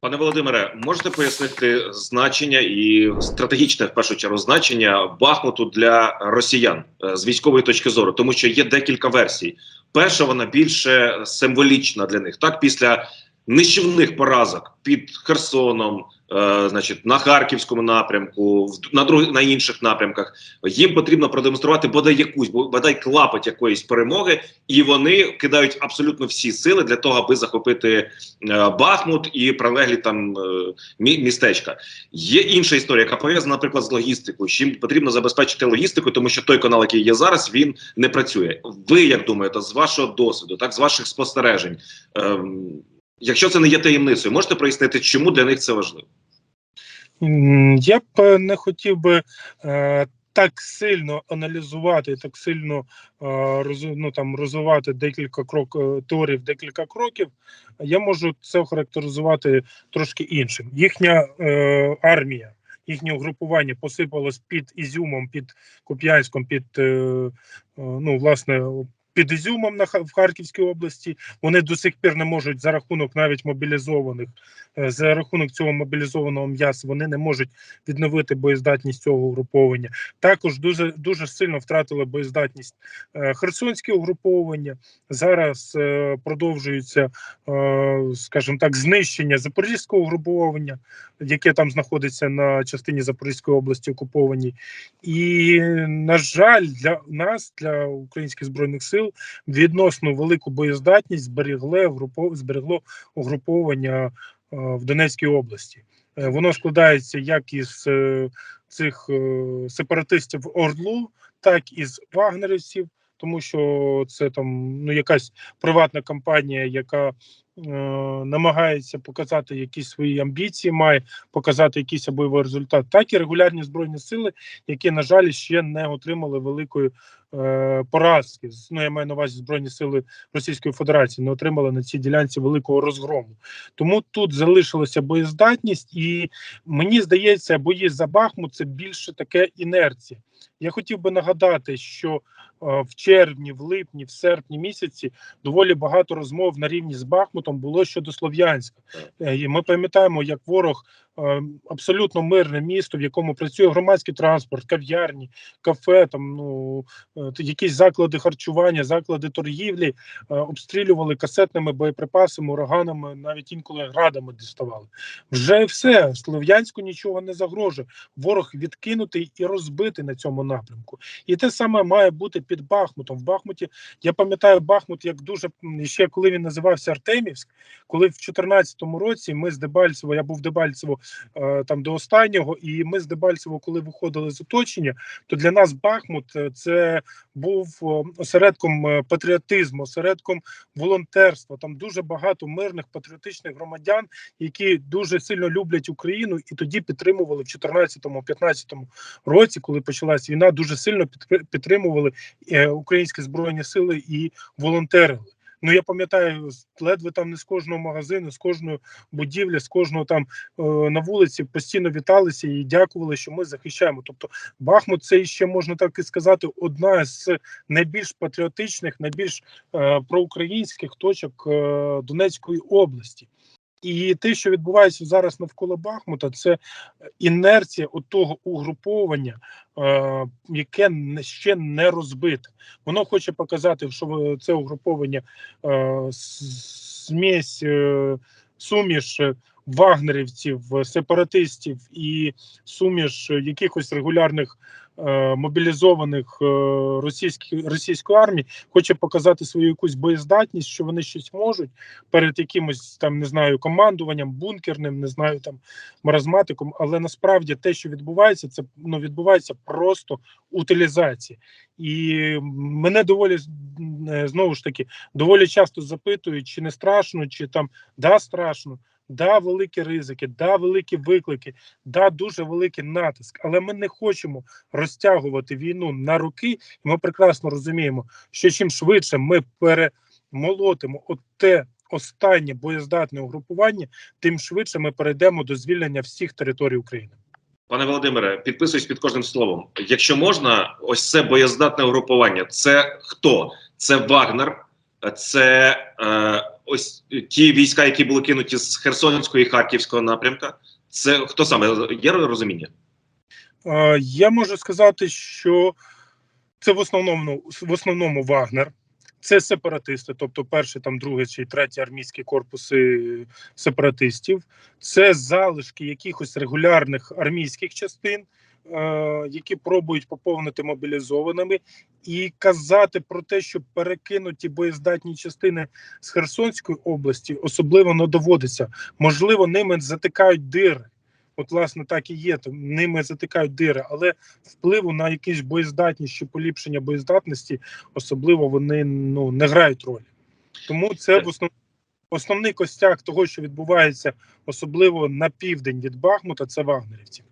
Пане Володимире, можете пояснити значення і стратегічне в першу чергу значення Бахмуту для росіян е, з військової точки зору, тому що є декілька версій. Перша вона більше символічна для них. Так, після нищівних поразок під Херсоном, е, значить, на харківському напрямку, на друг, на інших напрямках, їм потрібно продемонструвати бодай якусь, бодай клапоть якоїсь перемоги, і вони кидають абсолютно всі сили для того, аби захопити е, Бахмут і прилеглі там е, містечка. Є інша історія, яка пов'язана, наприклад, з логістикою. Чим потрібно забезпечити логістику, тому що той канал, який є зараз, він не працює. Ви як думаєте, з вашого досвіду, так з ваших спостережень, ем, якщо це не є таємницею, можете прояснити, чому для них це важливо? Я б е, не хотів би е, так сильно аналізувати, так сильно е, ну, там, розвивати декілька крок теорій в декілька кроків. Я можу це охарактеризувати трошки іншим. Їхня е, армія, їхнє угрупування посипалось під Ізюмом, під Куп'янськом, під е, ну, власне. Під Ізюмом на в Харківській області вони до сих пір не можуть за рахунок навіть мобілізованих е, за рахунок цього мобілізованого м'яса вони не можуть відновити боєздатність цього угруповання. Також дуже дуже сильно втратили боєздатність е, херсонське угруповання. Зараз е, продовжується, скажімо так, знищення запорізького угруповання, яке там знаходиться на частині Запорізької області окупованій. І на жаль, для нас, для українських збройних сил, відносно велику боєздатність зберегло зберегло угруповання е, в Донецькій області. Е, Воно складається як із е, цих сепаратистів Ордлу, так і з вагнерівців, тому що це там ну якась приватна компанія, яка намагається показати якісь свої амбіції, має показати якийсь бойовий результат, так і регулярні збройні сили, які на жаль ще не отримали великої е, поразки. Ну я маю на увазі збройні сили Російської Федерації, не отримали на цій ділянці великого розгрому. Тому тут залишилася боєздатність, і мені здається, бої за Бахмут це більше таке інерція. Я хотів би нагадати, що е, в червні, в липні, в серпні місяці доволі багато розмов на рівні з Бахмутом було щодо Слов'янська. Е, І ми пам'ятаємо, як ворог абсолютно мирне місто, в якому працює громадський транспорт, кав'ярні, кафе, там ну е, якісь заклади харчування, заклади торгівлі е, обстрілювали касетними боєприпасами, ураганами, навіть інколи градами діставали. Вже все Слов'янську нічого не загрожує. Ворог відкинутий і розбитий на цьому напрямку. І те саме має бути під Бахмутом. В Бахмуті я пам'ятаю Бахмут як дуже ще коли він називався Артемівськ, коли в 2014 році ми з Дебальцево, я був в Дебальцево там до останнього, і ми з Дебальцево, коли виходили з оточення, то для нас Бахмут е, це був е, осередком е, патріотизму, осередком волонтерства. Там дуже багато мирних патріотичних громадян, які дуже сильно люблять Україну, і тоді підтримували в 2014-2015 році, коли почалась війна, дуже сильно підтри- підтримували е, українські збройні сили і волонтерили. Ну я пам'ятаю, ледве там не з кожного магазину, з кожної будівлі, з кожного там е, на вулиці постійно віталися і дякували, що ми захищаємо. Тобто Бахмут, це ще можна так і сказати, одна з найбільш патріотичних, найбільш е, проукраїнських точок е, Донецької області. І те, що відбувається зараз навколо Бахмута, це інерція того угруповання, е, яке ще не розбите. Воно хоче показати, що це угруповання е, смесь, е, суміш вагнерівців, сепаратистів і суміш якихось регулярних мобілізованих е, російських російської армії, хоче показати свою якусь боєздатність, що вони щось можуть перед якимось там не знаю командуванням, бункерним, не знаю там маразматиком. Але насправді те, що відбувається, це ну відбувається просто утилізація. І мене доволі е, знову ж таки доволі часто запитують, чи не страшно, чи там да страшно. Да, великі ризики, да, великі виклики, да, дуже великий натиск. Але ми не хочемо розтягувати війну на роки. І ми прекрасно розуміємо, що чим швидше ми перемолотимо от те останнє боєздатне угрупування, тим швидше ми перейдемо до звільнення всіх територій України. Пане Володимире, підписуюсь під кожним словом. Якщо можна, ось це боєздатне угрупування. Це хто? Це Вагнер, Це е, ось ті війська, які були кинуті з Херсонського і Харківського напрямка. Це хто саме є розуміння? Е, Я можу сказати, що це в основному в основному Вагнер, це сепаратисти, тобто перший, там другий чи третій армійські корпуси сепаратистів, це залишки якихось регулярних армійських частин, які пробують поповнити мобілізованими, і казати про те, що перекинуті боєздатні частини з Херсонської області особливо не доводиться. Можливо, ними затикають дири. От, власне, так і є. то Ними затикають дири, але впливу на якісь боєздатність чи поліпшення боєздатності особливо вони ну не грають ролі. Тому це в основ... основний костяк того, що відбувається, особливо на південь від Бахмута, це вагнерівці.